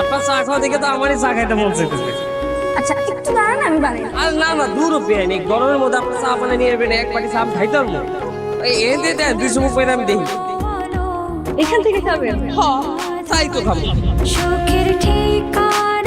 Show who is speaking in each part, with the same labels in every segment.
Speaker 1: আপনার চা খাওয়া দেখে তো আমারই চা খাইতে মন চাইতেছে।
Speaker 2: আচ্ছা একটু দাঁড়ান আমি বানাই।
Speaker 1: আর না না দূর পেয়ে নেই গরমের মধ্যে আপনার চা বানিয়ে নিয়ে যাবেন এক পাটি চা আমি খাইতে পারব এই এ দিয়ে দেন দুইশো মুখ আমি দেখি
Speaker 2: এখান থেকে খাবেন
Speaker 1: হ্যাঁ তাই তো খাব।
Speaker 3: সুখের ঠিকানায়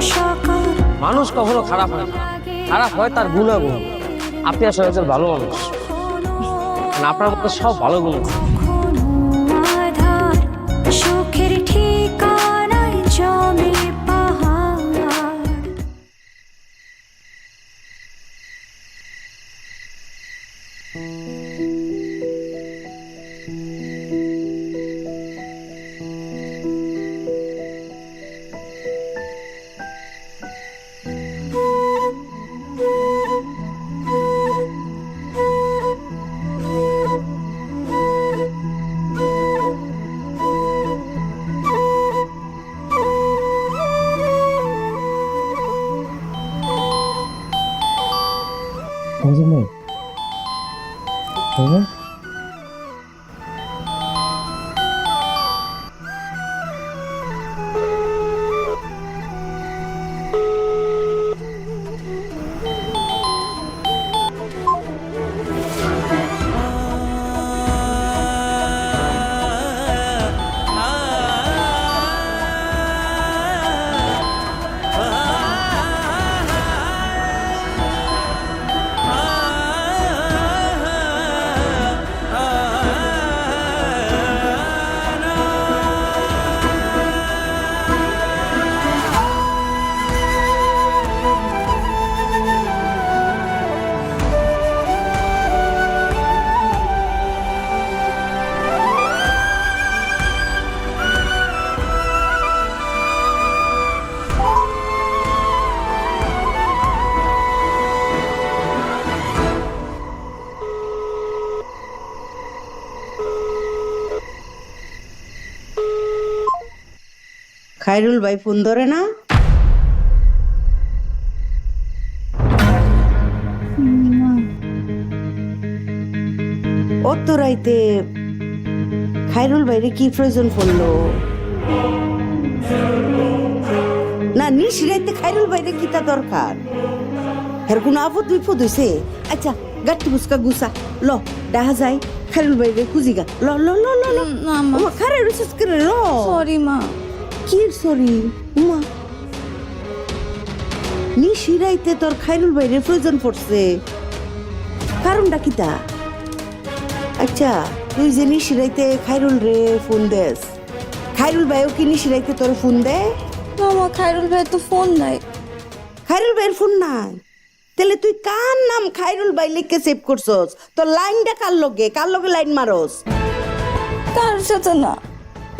Speaker 3: সকাল।
Speaker 1: মানুষ কখনো খারাপ হয় না। খারাপ হয় তার গুণাগুণ। আপনি আসলে একজন ভালো মানুষ। মানে আপনার মধ্যে সব ভালো গুণ। আছে।
Speaker 3: うん
Speaker 4: খাইরুল ভাই ফোন ধরে না? অত রাইতে খাইরুল ভাইরে কি প্রয়োজন পড়ল? না নিশ রাইতে খাইরুল ভাইরে কি তা দরকার? এর কোনো আপদ বিপদ হইছে? আচ্ছা গাঠি বুসকা গুসা ল দেখা যায় খাইরুল ভাইরে খুঁজি গা। ল ল ল ল ল। খারে রইছিস করে ল।
Speaker 2: সরি মা।
Speaker 4: কি সরি? উমা। নিশিরাইতে তোর খাইরুল ভাইরে প্রয়োজন পড়ছে। কারণটা কিতা আচ্ছা তুই যে নিশিরাইতে খাইরুল রে ফোন দেস খাইরুল ভাইও কি নিশিরাইতে তোর ফোন দে
Speaker 2: না মা খায়রুল ভাই তো ফোন নাই।
Speaker 4: খাইরুল ভাইয়ের ফোন নাই? তাহলে তুই কার নাম খাইরুল ভাই লিখে সেভ করছস? তোর লাইনটা কার লগে? কার লগে লাইন মারস?
Speaker 2: কার সাথে না?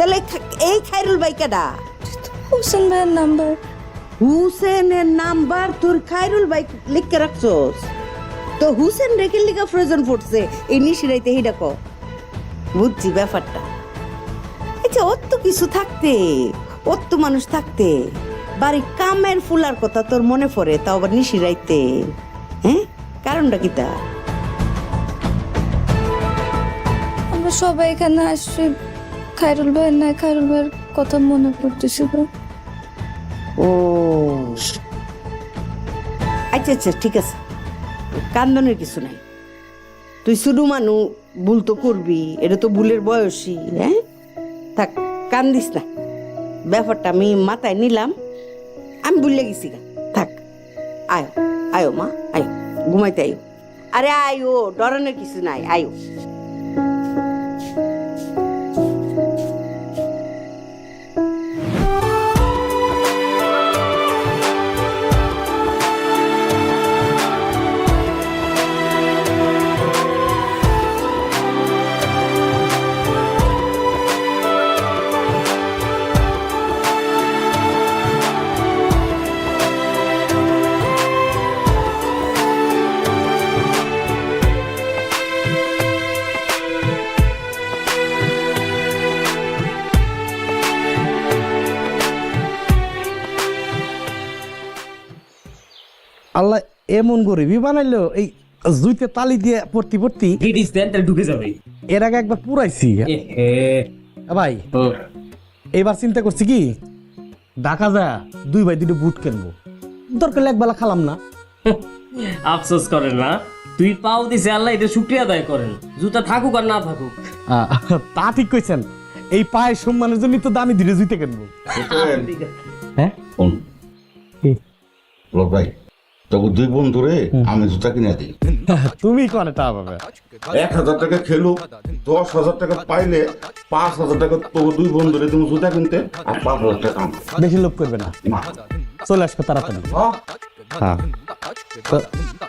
Speaker 4: তাহলে এই খাইরুল ভাই কেডা?
Speaker 2: হোসেন ভাইয়ের নাম্বার।
Speaker 4: হুসেনের নাম্বার তোর খাইরুল ভাই লিখকে রাখছস? তো হুসেন রেখে লিখা প্রয়োজন পড়ছে? এই নিশিরাইতে হিডা ডাকো বুঝছি ব্যাপারটা। আচ্ছা ওর তো কিছু থাকতে ওর তো মানুষ থাকতে বাড়ি কামের ফুলার কথা তোর মনে পড়ে তাও আবার নিশিরাইতে? হ্যাঁ? কারণটা কি তা
Speaker 2: আমরা সবাই এখানে আসছি। খায়রুল ভাইয়ের না খায়রুল ভাইয়ের কথা মনে পড়তেছিল
Speaker 4: ও আচ্ছা আচ্ছা ঠিক আছে। কান্দনের কিছু নাই। তুই শুধু মানু, ভুল তো করবি, এটা তো ভুলের বয়সী হ্যাঁ? থাক, কান্দিস না। ব্যাপারটা আমি মাথায় নিলাম, আমি ভুলে গেছি থাক, আয়ো আয়ো মা, আয়ো, ঘুমাইতে আয়ো। আরে আয়ো, ডরানোর কিছু নাই, আয়ো।
Speaker 5: এমন গরিবই বানাইলো এই জুইতে তালি দিয়ে পড়তি পড়তি
Speaker 1: দেন তাহলে ঢুকে যাবে।
Speaker 5: এর আগে একবার পুরাইছি। এ ভাই এবার চিন্তা করছি কি? ঢাকা যা দুই ভাই দুটো বুট কিনবো। দরকার একবেলা খালাম না।
Speaker 1: আফসোস করেন না। তুই পাও দিছে আল্লাহ এটা শুক্রিয়া আদায় করেন। জুতা থাকুক আর না থাকুক।
Speaker 5: তা ঠিক কইছেন। এই পায়ের সম্মানের জন্য তো দামি ধীরে জুইতে কিনবো। হ্যাঁ?
Speaker 6: শোন,
Speaker 5: কি?
Speaker 6: লোক ভাই তবু দুই বন্ধুরে আমি জুতা কিনে দিই।
Speaker 5: তুমি কনে টা পাবে
Speaker 6: এক হাজার টাকা খেলো দশ হাজার টাকা পাইলে পাঁচ হাজার টাকা তবু দুই বন্ধুরে তুমি জুতা কিনতে আর পাঁচ হাজার টাকা
Speaker 5: বেশি লোভ করবে না। চলে আসবে তাড়াতাড়ি।
Speaker 6: হ্যাঁ?
Speaker 5: হ্যাঁ।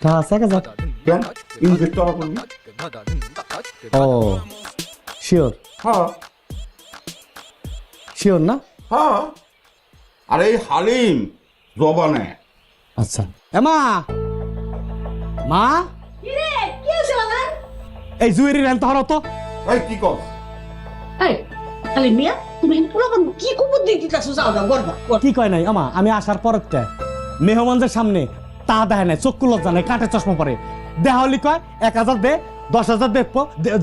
Speaker 5: তা আছে এক হাজার?
Speaker 6: কেন? ইনভেস্ট করা করবি
Speaker 5: ও শিওর?
Speaker 6: হ্যাঁ।
Speaker 5: শিওর না?
Speaker 6: হ্যাঁ। আরে হালিম জবানে।
Speaker 5: আচ্ছা। এমা? মা? এই জুয়েরি রেন তো
Speaker 6: এই কি কর?
Speaker 7: এই খালি মিয়া তুমি পুরো কি দিয়ে যাও
Speaker 5: কি কয় নাই? আমা আমি আসার পরতে মেহমানদের সামনে তা দেখে নাই চক্ষু লজ্জা নাই কাঠে চশমা পরে। দেহালি কয় এক হাজার দে দশ হাজার দেখব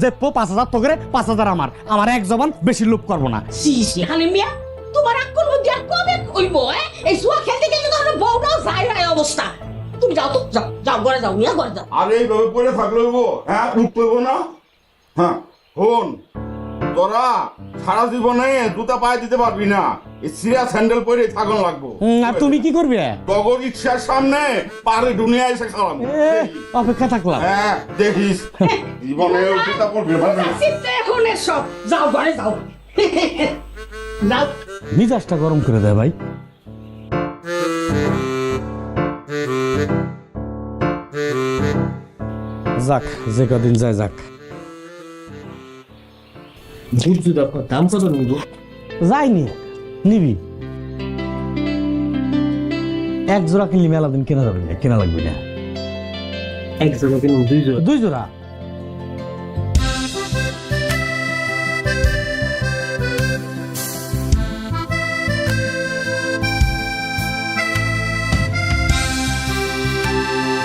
Speaker 5: দেখব পাঁচ হাজার তো করে পাঁচ হাজার আমার। আমার এক জবান বেশি লোভ করব না।
Speaker 7: সি সি খালি মিয়া তোমার আক্কল বুদ্ধি আর কবে কইব এই জুয়া খেলতে তো বউটাও যায় না এই অবস্থা। তুমি যাও তো যাও যাও ঘরে যাও মিয়া ঘরে যাও।
Speaker 6: আরে এইভাবে পড়ে থাকলে হইব? হ্যাঁ উঠতে হইব না। হ্যাঁ হন তোরা সারা জীবনে জুতা পায়ে দিতে পারবি না। এই সিরিয়া স্যান্ডেল পরে থাকুন লাগবো।
Speaker 5: আর তুমি কি করবে?
Speaker 6: টগর ইচ্ছার সামনে পারে দুনিয়া এসে খাওয়াম
Speaker 5: এ, অপেক্ষা থাকলাম।
Speaker 6: হ্যাঁ দেখিস জীবনে পড়বি
Speaker 7: এখন সব যাও ঘরে যাও। যাও।
Speaker 5: মিজাজটা গরম করে দেয় ভাই। যাক যে কদিন যায় যাক
Speaker 1: বুট জুতা দাম কত নিব
Speaker 5: যাইনি নিবি এক জোড়া কিনলি মেলা দিন কেনা যাবে না কেনা লাগবে না
Speaker 1: এক জোড়া কিনুন দুই জোড়া
Speaker 5: দুই জোড়া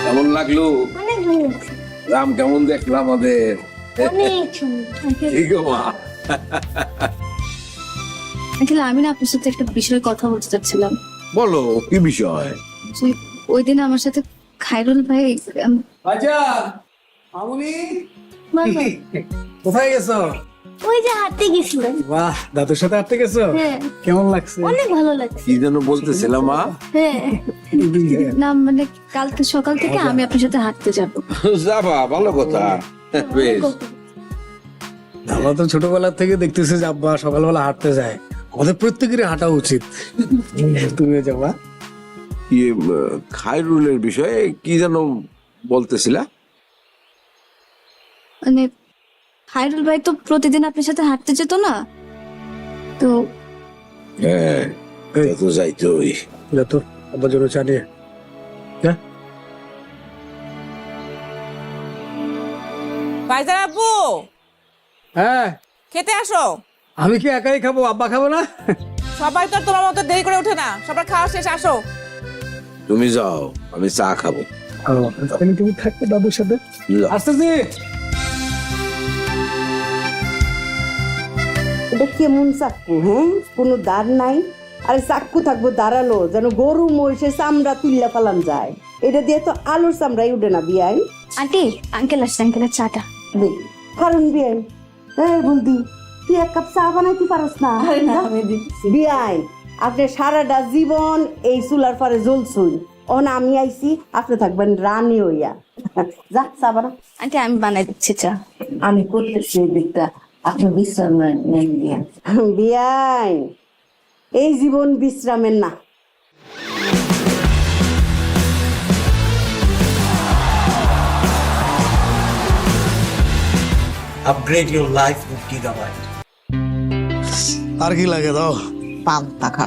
Speaker 8: কেমন লাগল?
Speaker 2: অনেক ভালো লাগছে
Speaker 8: রাম কেমন দেখল আমাদের?
Speaker 2: আমি না আপনার সাথে একটা বিষয়ে কথা বলতে চাচ্ছিলাম।
Speaker 8: বলো কি বিষয়?
Speaker 2: ওই দিন আমার সাথে খাইরুল ভাই
Speaker 9: আচ্ছা মামুনি? কোথায় গেছো?
Speaker 2: ওই যে হাঁটতে গেছিলেন।
Speaker 9: বাহ দাদুর সাথে হাঁটতে গেছো?
Speaker 2: হ্যাঁ।
Speaker 9: কেমন লাগছে?
Speaker 2: অনেক ভালো লাগছে।
Speaker 8: কি যেন বলতেছিলাম মা?
Speaker 2: হ্যাঁ। না মানে কালকে সকাল থেকে আমি আপনার সাথে হাঁটতে যাব।
Speaker 8: যাবা ভালো কথা। বেশ।
Speaker 9: আমরা তো ছোটবেলা থেকে দেখতেছি যে আব্বা সকালবেলা হাঁটতে যায়। আমাদের প্রত্যেকেরই হাঁটা উচিত। তুমি যাবা
Speaker 8: কি খায়রুলের বিষয়ে কি যেন বলতেছিলা?
Speaker 2: মানে খাইরুল ভাই তো প্রতিদিন আপনার সাথে হাঁটতে যেত না? তো
Speaker 8: হ্যাঁ তো যাইতোই
Speaker 9: যা তো আব্বার জন্য চা নিয়ে। যা।
Speaker 10: ভাইজান আপু
Speaker 9: হ্যাঁ।
Speaker 10: খেতে আসো।
Speaker 9: আমি কি একাই খাব আব্বা খাব না?
Speaker 10: সবাই তো আর তোমার মতো দেরি করে ওঠে না। সবার খাওয়া শেষ আসো।
Speaker 8: তুমি যাও আমি চা খাব।
Speaker 9: তুমি থাকবে দাদুর সাথে। আসতেছি
Speaker 4: এটা কেমন চাক্কু হ্যাঁ কোনো দাঁড় নাই। আর চাক্কু থাকব দাঁড়াল যেন গরু মহিষের চামড়া তুললা ফেলান যায়। এটা দিয়ে তো আলুর চামড়াই উঠে না বিয়াই।
Speaker 2: আন্টি আঙ্কেল আসছে আঙ্কেলের চাটা।
Speaker 4: কারণ বিয়াই। হ্যাঁ বলদি তুই এক কাপ চা বানাইতে পারস না? বিয়াই আপনি সারাটা জীবন এই চুলার পরে জ্বলছুন। অন আমি আইছি আপনি থাকবেন রানী হইয়া। যা চা বানা।
Speaker 2: আন্টি আমি বানাই দিচ্ছি চা।
Speaker 7: আমি করতেছি এই দিকটা। আপনি বিশ্রাম নেন দিয়া
Speaker 4: বিয়াই। এই জীবন বিশ্রামের না।
Speaker 9: Upgrade your life with gigabyte আর কি লাগে দাও?
Speaker 7: পান্তা খা।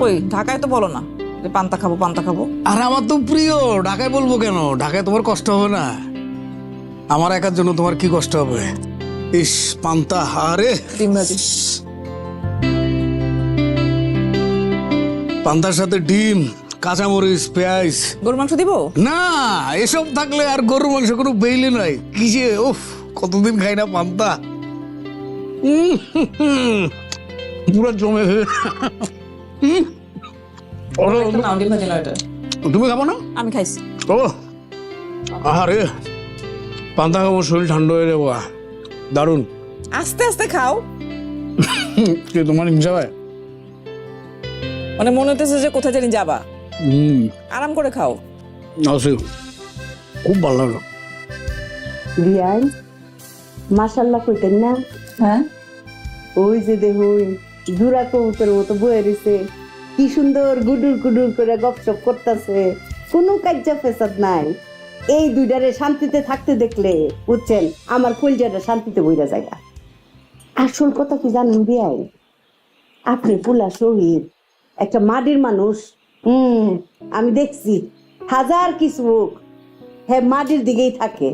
Speaker 7: কই ঢাকায় তো বলো না যে পান্তা খাব পান্তা খাব।
Speaker 9: আর আমার তো প্রিয় ঢাকায় বলব কেন? ঢাকায় তোমার কষ্ট হবে না। আমার একার জন্য তোমার কি কষ্ট হবে? ইস পান্তা হারে। পান্তার সাথে ডিম কাঁচামরিচ পেঁয়াজ।
Speaker 10: গরু মাংস দিব?
Speaker 9: না এসব থাকলে আর গরুর মাংস কোনো বেইলি নাই। কি যে উফ কতদিন খাই না পান্তা। পুরো জমে তুমি খাব না?
Speaker 10: আমি খাইছি।
Speaker 9: ও আরে পান্তা খাব শরীর ঠান্ডা হয়ে যাব আহ, দারুণ।
Speaker 10: আস্তে আস্তে খাও।
Speaker 9: কি তোমার হিংসা হয়?
Speaker 10: মানে মনে হতেছে যে কোথায় জানি যাবা।
Speaker 9: হুম।
Speaker 10: আরাম করে খাও।
Speaker 9: আছে খুব ভালো লাগল।
Speaker 4: বিয়াই মাশাল্লাহ কইতেন না?
Speaker 2: হ্যাঁ?
Speaker 4: ওই যে দেখুন জুরা কবুতর মতো বয়ে রয়েছে কি সুন্দর গুডুর গুডুর করে গপসপ করতেছে। কোনো কাজ্জা ফেসাদ নাই। এই দুইটারে শান্তিতে থাকতে দেখলে বুঝছেন? আমার কলজাটা শান্তিতে বইরা জায়গা আসল কথা কি জানেন বিয়াই? আপনি পুলা শহীদ একটা মাটির মানুষ। হুম আমি দেখছি হাজার কিছু হোক হ্যাঁ মাটির দিকেই থাকে।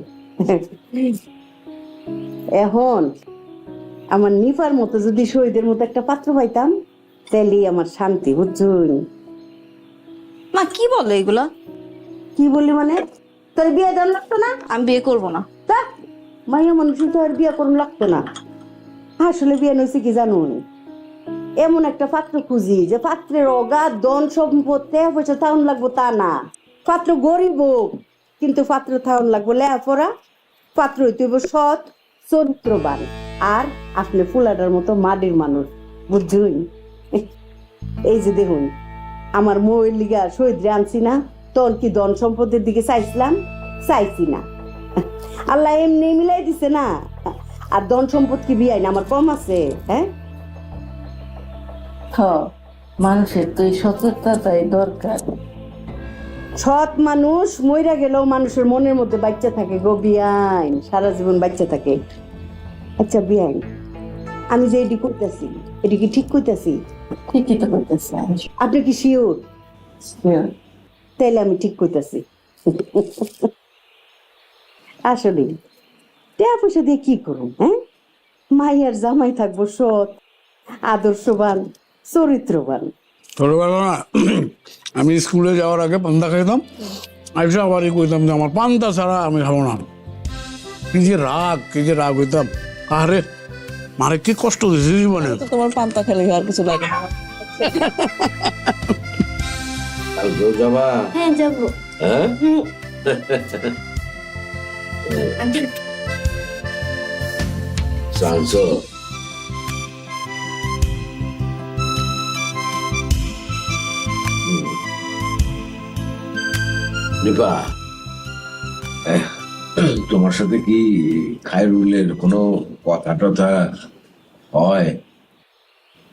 Speaker 4: এখন আমার নিফার মতো যদি শহীদের মতো একটা পাত্র পাইতাম তাহলেই আমার শান্তি বুঝছুন?
Speaker 2: মা কি বলে এগুলা?
Speaker 4: কি বলি মানে? তোর বিয়ে দেওয়ার লাগতো না?
Speaker 2: আমি বিয়ে করব না।
Speaker 4: তা? মাইয়া মানুষ তো আর বিয়ে করুন লাগতো না। আসলে বিয়ে নইছে কি জানুন এমন একটা পাত্র খুঁজি যে পাত্রের অগাধ ধন সম্পদ টাকা পয়সা থাউন লাগবো তা না। পাত্র গরিব কিন্তু পাত্র থাউন লাগবো লেখাপড়া পাত্র হইতে হইব সৎ চরিত্রবান। আর আপনি ফুলাটার মতো মাটির মানুষ বুঝছুন? এই যে দেখুন আমার ময়ের লিগা শহীদ আনছি না। তখন কি ধন সম্পদের দিকে চাইছিলাম? চাইছি না। আল্লাহ এমনি মিলাই দিছে না। আর ধন সম্পদ কি বিয়াই না? আমার কম আছে হ্যাঁ?
Speaker 2: মানুষের তো এই সতর্কতাই দরকার।
Speaker 4: সৎ মানুষ মইরা গেলেও মানুষের মনের মধ্যে বাচ্চা থাকে গো বিয়াইন। সারা জীবন বাচ্চা থাকে। আচ্ছা বিয়াইন আমি যে এটি করতেছি এটি কি ঠিক করতেছি
Speaker 2: ঠিকই তো করতেছে
Speaker 4: আপনি কি শিওর। তাইলে আমি ঠিক করতেছি আসলে টাকা পয়সা দিয়ে কি করুন হ্যাঁ? মাইয়ার জামাই থাকব সৎ আদর্শবান চরিত্রবান।
Speaker 9: ছোটবেলা না আমি স্কুলে যাওয়ার আগে পান্তা খাইতাম আইসা আবারই কইতাম যে আমার পান্তা ছাড়া আমি খাব না। কি যে রাগ কি যে রাগ হইতাম। আরে মারে কি কষ্ট দিয়েছে জীবনে?
Speaker 10: তোমার পান্তা খেলে আর কিছু লাগে না।
Speaker 8: কালকেও যাবা
Speaker 2: হ্যাঁ যাব।
Speaker 8: হ্যাঁ? জানছো নিপা তোমার সাথে কি খায়রুলের কোনো কথা টথা হয়?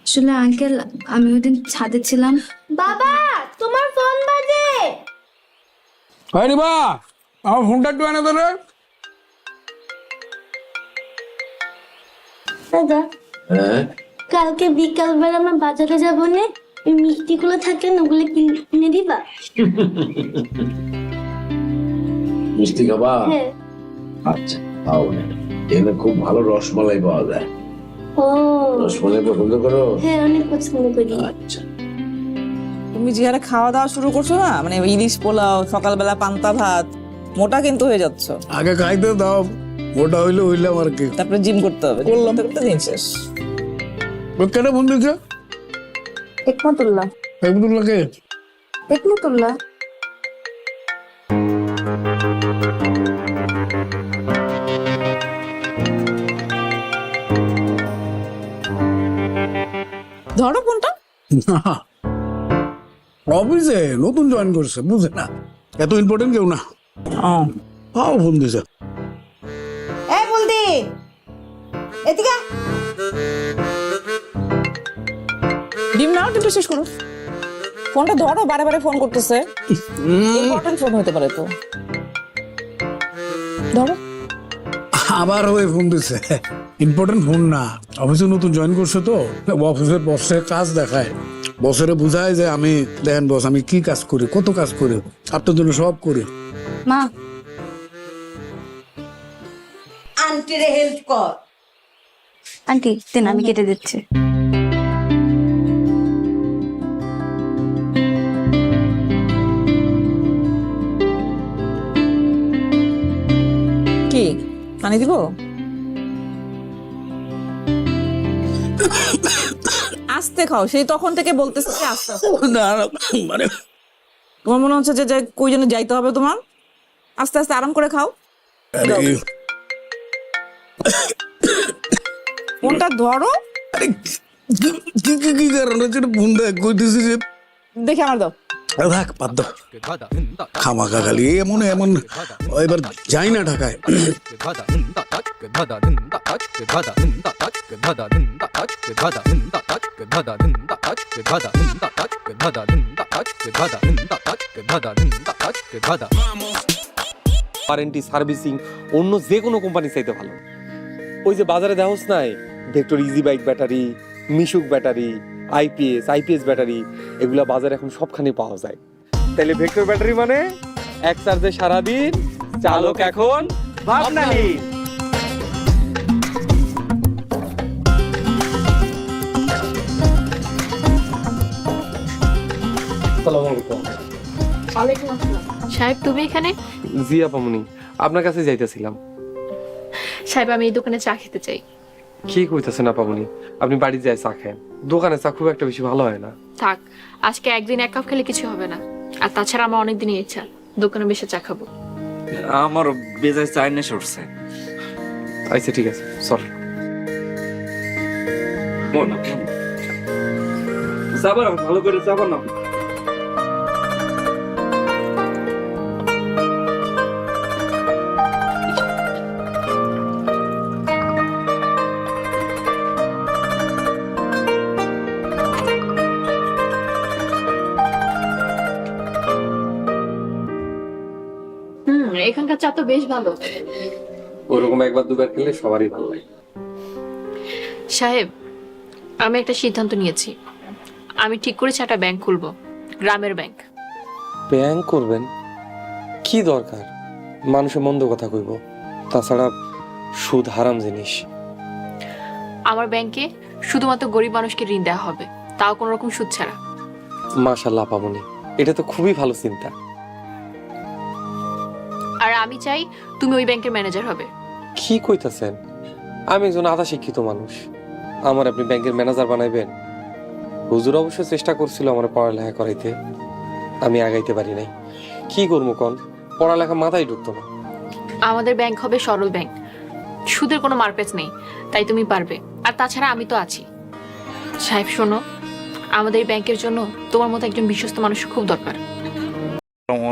Speaker 2: আসলে আঙ্কেল আমি ওই দিন ছাদে ছিলাম।
Speaker 3: বাবা তোমার ফোন বাজে।
Speaker 9: হয় বা আমার ফোনটা একটু এনে ধরে
Speaker 3: দাদা
Speaker 8: হ্যাঁ?
Speaker 3: কালকে বিকাল বেলা আমরা বাজারে যাব না। ওই মিষ্টিগুলো থাকে না ওগুলো কিনে কিনে দিবা?
Speaker 8: মিষ্টি খাবা?
Speaker 3: হ্যাঁ।
Speaker 8: আচ্ছা এখানে খুব ভালো রসমালাই পাওয়া যায়। রসমালাই পছন্দ করো।
Speaker 3: হ্যাঁ অনেক পছন্দ করি।
Speaker 8: আচ্ছা।
Speaker 10: তুমি যে হারে খাওয়া দাওয়া শুরু করছ না মানে ইলিশ পোলাও সকালবেলা পান্তা ভাত মোটা কিন্তু হয়ে যাচ্ছ।
Speaker 9: আগে খাইতে দাও ওটা হইলে হইলাম আর কি।
Speaker 10: তারপরে জিম করতে হবে। করলাম। করতে দিন শেষ।
Speaker 9: কেন ফোন দিচ্ছে
Speaker 2: একমতুল্লাহ।
Speaker 9: আবদুল্লাহকে
Speaker 2: একমতুল্লাহ।
Speaker 10: কোনটা
Speaker 9: অফিসে নতুন জয়েন করছে বুঝে না? এত ইম্পর্টেন্ট কেউ না। পাও ফোন দিছে।
Speaker 4: এই বলদি এদিকে
Speaker 10: ডিম নাও ডিমটা শেষ করো। ফোনটা ধরো বারে বারে ফোন করতেছে। ইম্পর্টেন্ট ফোন হতে পারে তো। ধরো।
Speaker 9: আবার ওই ফোন দিছে। ইম্পর্টেন্ট ফোন না। অফিসে নতুন জয়েন করছে তো? অফিসের বসে কাজ দেখায়। বসেরে বুঝায় যে আমি দেখেন বস আমি কি কাজ করি কত কাজ করি আপনার জন্য সব করি।
Speaker 2: মা।
Speaker 4: আন্টিরে হেল্প কর।
Speaker 2: আন্টি দেন আমি কেটে দিচ্ছি। কি?
Speaker 10: পানি দিব? আস্তে খাও সেই তখন থেকে বলতেছে যে আস্তে।
Speaker 9: না মানে
Speaker 10: তোমার মনে হচ্ছে যে যে কই যেন যাইতে হবে তোমার? আস্তে আস্তে আরাম করে খাও।
Speaker 9: আরে
Speaker 10: ফোনটা ধরো।
Speaker 9: আরে কি কি কি কারণ হচ্ছে ফোন দেখ কইতেছি যে
Speaker 10: দেখে আমার দাও।
Speaker 9: বাদ দাও খামাখা খালি এমন এমন। এবার যাই না ঢাকায়।
Speaker 1: ওয়ারেন্টি সার্ভিসিং অন্য যে কোনো কোম্পানি চাইতে ভালো। ওই যে বাজারে দেওয়া নাই Vector Easy bike battery Mishuk battery IPS IPS battery এগুলো বাজারে এখন সবখানে পাওয়া যায়। তাহলে ভেক্টর ব্যাটারি মানে? এক চার্জে সারাদিন চালক এখন ভাবনানি
Speaker 11: সাহেব তুমি এখানে?
Speaker 1: জি আপামনি। আপনার কাছে যাইতেছিলাম।
Speaker 11: সাহেব আমি এই দোকানে চা খেতে চাই।
Speaker 1: কি কইতেছেন আপামনি আপনি বাড়ি যায় চা খান দোকানে চা খুব একটা বেশি ভালো হয় না।
Speaker 11: থাক আজকে একদিন এক কাপ খেলে কিছু হবে না। আর তাছাড়া আমার অনেক দিনই ইচ্ছা। দোকানে বসে চা খাব।
Speaker 12: আমারও বেজায় চাইনা সরছে
Speaker 1: আচ্ছা ঠিক আছে। চল।
Speaker 12: যাবার ভালো করে যাবার না
Speaker 11: তো বেশ ভালো।
Speaker 1: ওরকম একবার দুবার খেলে সবারই ভালো লাগে।
Speaker 11: সাহেব আমি একটা সিদ্ধান্ত নিয়েছি। আমি ঠিক করেছি একটা ব্যাংক খুলবো গ্রামের ব্যাংক।
Speaker 1: ব্যাংক করবেন? কি দরকার? মানুষে মন্দ কথা কইব। তাছাড়া সুদ হারাম জিনিস।
Speaker 11: আমার ব্যাংকে শুধুমাত্র গরিব মানুষকে ঋণ দেওয়া হবে তাও কোনো রকম সুদ ছাড়া।
Speaker 1: মাশাল্লাহ পাবনি। এটা তো খুবই ভালো চিন্তা।
Speaker 11: আমি চাই তুমি ওই ব্যাংকের ম্যানেজার হবে।
Speaker 1: কি কইতাছেন? আমি একজন আধা শিক্ষিত মানুষ। আমার আপনি ব্যাংকের ম্যানেজার বানাইবেন? হুজুর অবশ্য চেষ্টা করছিল আমার পড়ালেখা করাইতে। আমি আগাইতে পারি নাই। কি করব কন? পড়ালেখা মাথায় ঢুকতো না।
Speaker 11: আমাদের ব্যাংক হবে সরল ব্যাংক। সুদের কোনো মার্কেট নেই তাই তুমি পারবে। আর তাছাড়া আমি তো আছি। সাহেব শোনো আমাদের ব্যাংকের জন্য তোমার মতো একজন বিশ্বস্ত মানুষ খুব দরকার।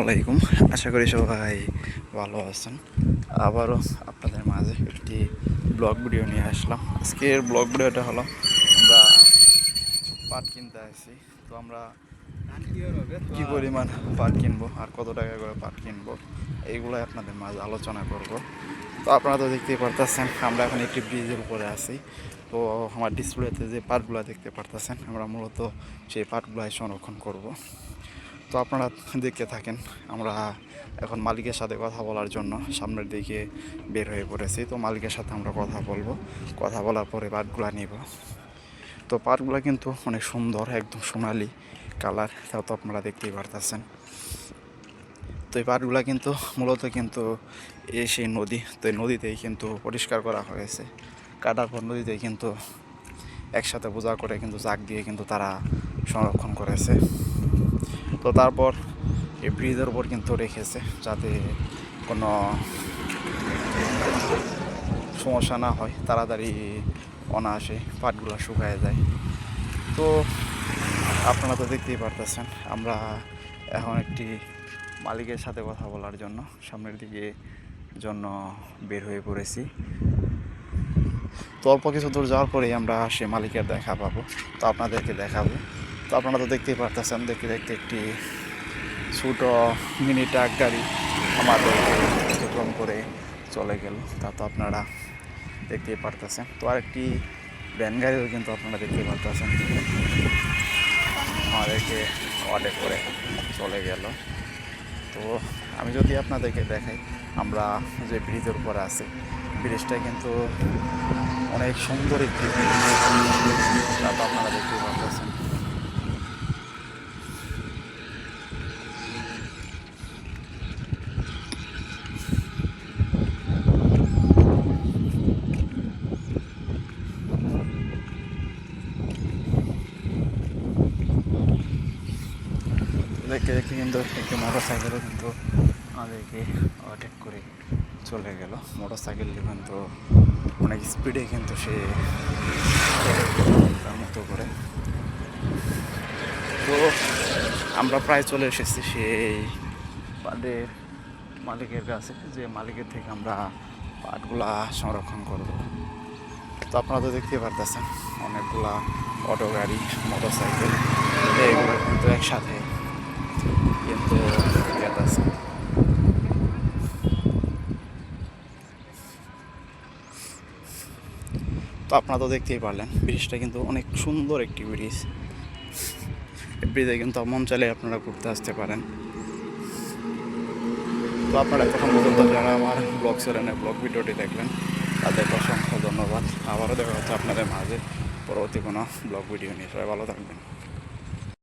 Speaker 12: আলাইকুম। আশা করি সবাই ভালো আছেন। আবারও আপনাদের মাঝে একটি ব্লগ ভিডিও নিয়ে আসলাম। আজকের ব্লগ ভিডিওটা হলো, আমরা পাট কিনতে আসি তো আমরা কি পরিমাণ পাট কিনবো আর কত টাকা করে পাট কিনবো, এইগুলোই আপনাদের মাঝে আলোচনা করব। তো আপনারা তো দেখতেই পারতেছেন, আমরা এখন একটি ব্রিজের উপরে আছি। তো আমার ডিসপ্লেতে যে পাটগুলো দেখতে পারতেছেন, আমরা মূলত সেই পাটগুলাই সংরক্ষণ করব। তো আপনারা দেখতে থাকেন, আমরা এখন মালিকের সাথে কথা বলার জন্য সামনের দিকে বের হয়ে পড়েছি। তো মালিকের সাথে আমরা কথা বলব, কথা বলার পরে পাটগুলা নিব। তো পাটগুলো কিন্তু অনেক সুন্দর, একদম সোনালি কালার, তাও তো আপনারা দেখতেই পারতেছেন। তো এই পাটগুলো কিন্তু মূলত কিন্তু এ সেই নদী, তো এই নদীতেই কিন্তু পরিষ্কার করা হয়েছে। কাটার পর নদীতেই কিন্তু একসাথে বোঝা করে কিন্তু জাগ দিয়ে কিন্তু তারা সংরক্ষণ করেছে। তো তারপর এই ব্রিজের উপর কিন্তু রেখেছে যাতে কোনো সমস্যা না হয়, তাড়াতাড়ি অনায়াসে পাটগুলো শুকায় যায়। তো আপনারা তো দেখতেই পারতেছেন, আমরা এখন একটি মালিকের সাথে কথা বলার জন্য, সামনের দিকে জন্য বের হয়ে পড়েছি। তো অল্প কিছু দূর যাওয়ার পরেই আমরা সে মালিকের দেখা পাবো, তো আপনাদেরকে দেখাবো। তো আপনারা তো দেখতেই পারতেছেন, দেখতে দেখতে একটি ছোটো মিনি ট্রাক গাড়ি আমাদের অতিক্রম করে চলে গেল। তা তো আপনারা দেখতেই পারতেছেন। তো আরেকটি ভ্যান গাড়িও কিন্তু আপনারা দেখতেই পারতেছেন। আমাদেরকে অর্ডার করে চলে গেল। তো আমি যদি আপনাদেরকে দেখাই, আমরা যে ব্রিজের উপরে আছি, ব্রিজটা কিন্তু অনেক সুন্দর একটি ব্রিজ। আপনারা পারতেছেন। দেখতে দেখতে কিন্তু একটি মোটর সাইকেলও কিন্তু আমাদেরকে ওভারটেক করে চলে গেল। মোটর সাইকেলটি কিন্তু অনেক স্পিডে কিন্তু সে তার মতো করে। তো আমরা প্রায় চলে এসেছি সেই পাটের মালিকের কাছে, যে মালিকের থেকে আমরা পাটগুলা সংরক্ষণ করব। তো আপনারা তো দেখতে পারতেছেন, অনেকগুলা অটো গাড়ি মোটর সাইকেল এগুলো কিন্তু একসাথে কিন্তু তো আপনারা তো দেখতেই পারলেন, ব্রিজটা কিন্তু অনেক সুন্দর একটি ব্রিজ। ব্রিজে কিন্তু মন চাইলে আপনারা ঘুরতে আসতে পারেন। তো আপনারা এতক্ষণ পর্যন্ত যারা আমার ব্লগ চ্যানেলে ব্লগ ভিডিওটি দেখলেন তাদেরকে অসংখ্য ধন্যবাদ। আবারও দেখা হচ্ছে আপনাদের মাঝে। পরবর্তী কোনো ব্লগ ভিডিও নিয়ে। সবাই ভালো থাকবেন।